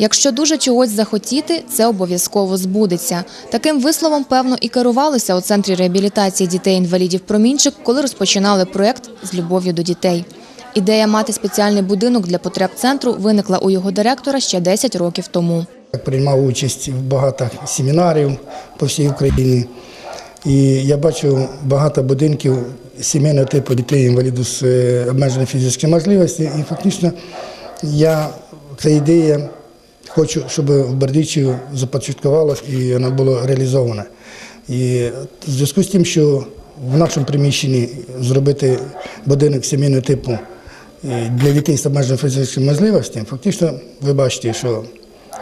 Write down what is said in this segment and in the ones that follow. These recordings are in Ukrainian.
Якщо дуже чогось захотіти, це обов'язково збудеться. Таким висловом, певно, і керувалися у центрі реабілітації дітей-інвалідів Промінчик, коли розпочинали проєкт з любов'ю до дітей. Ідея мати спеціальний будинок для потреб центру виникла у його директора ще 10 років тому. Приймав участь в багато семінарів по всій Україні. І я бачив багато будинків сімейного типу дітей інвалідів з е, обмеженою фізичною можливістю. І фактично я ця ідея хочу, щоб в Бердичеві започаткувалася і вона була реалізована. І в зв'язку з тим, що в нашому приміщенні зробити будинок сімейного типу е, для дітей з обмеженою фізичною можливістю, фактично ви бачите, що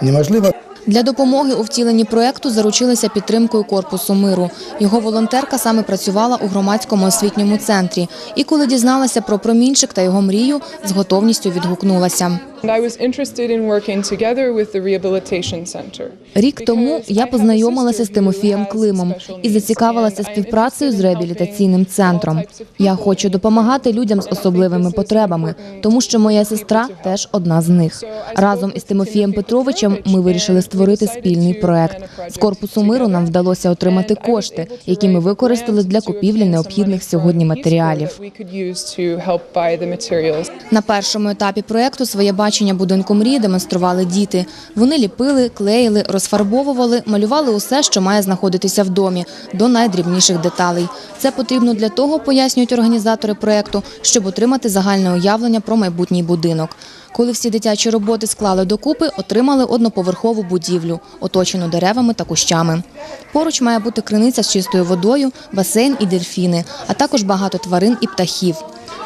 неможливо. Для допомоги у втіленні проєкту заручилися підтримкою корпусу миру. Його волонтерка саме працювала у громадському освітньому центрі. І коли дізналася про промінчик та його мрію, з готовністю відгукнулася. Рік тому я познайомилася з Тимофієм Климом і зацікавилася співпрацею з реабілітаційним центром. Я хочу допомагати людям з особливими потребами, тому що моя сестра теж одна з них. Разом із Тимофієм Петровичем ми вирішили створити спільний проект. З корпусу миру нам вдалося отримати кошти, які ми використали для купівлі необхідних сьогодні матеріалів. На першому етапі проєкту своє бачення будинку мрії демонстрували діти. Вони ліпили, клеїли, розфарбовували, малювали усе, що має знаходитися в домі, до найдрібніших деталей. Це потрібно для того, пояснюють організатори проєкту, щоб отримати загальне уявлення про майбутній будинок. Коли всі дитячі роботи склали докупи, отримали одноповерхову будівлю, оточену деревами та кущами. Поруч має бути криниця з чистою водою, басейн і дельфіни, а також багато тварин і птахів.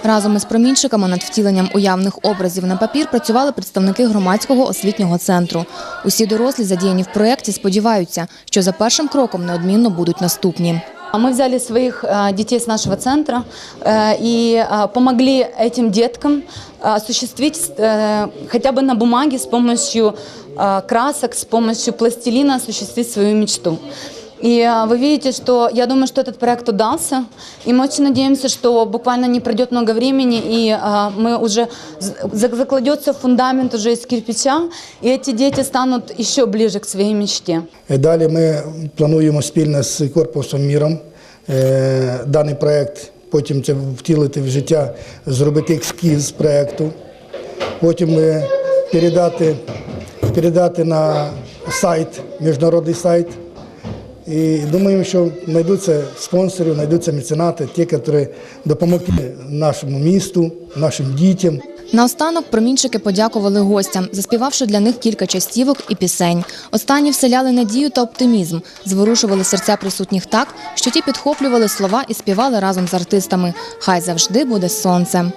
Разом із промінчиками над втіленням уявних образів на папір працювали представники громадського освітнього центру. Усі дорослі, задіяні в проєкті, сподіваються, що за першим кроком неодмінно будуть наступні. А Мы взяли своих э, детей с нашего центра э, и э, помогли этим деткам э, осуществить э, хотя бы на бумаге с помощью э, красок, с помощью пластилина осуществить свою мечту. И э, вы видите, что я думаю, что этот проект удался, и мы очень надеемся, что буквально не пройдет много времени, и э, мы уже з- за- закладется фундамент уже из кирпича, и эти дети станут еще ближе к своей мечте. Е, Далі ми плануємо спільно з корпусом міром е, даний проект, потім це втілити в життя, зробити ескіз проекту, потім е, передати, передати на сайт, міжнародний сайт. І думаємо, що знайдуться спонсори, знайдуться меценати, ті, які допоможуть нашому місту, нашим дітям. Наостанок промінчики подякували гостям, заспівавши для них кілька частівок і пісень. Останні вселяли надію та оптимізм, зворушували серця присутніх так, що ті підхоплювали слова і співали разом з артистами. Хай завжди буде сонце.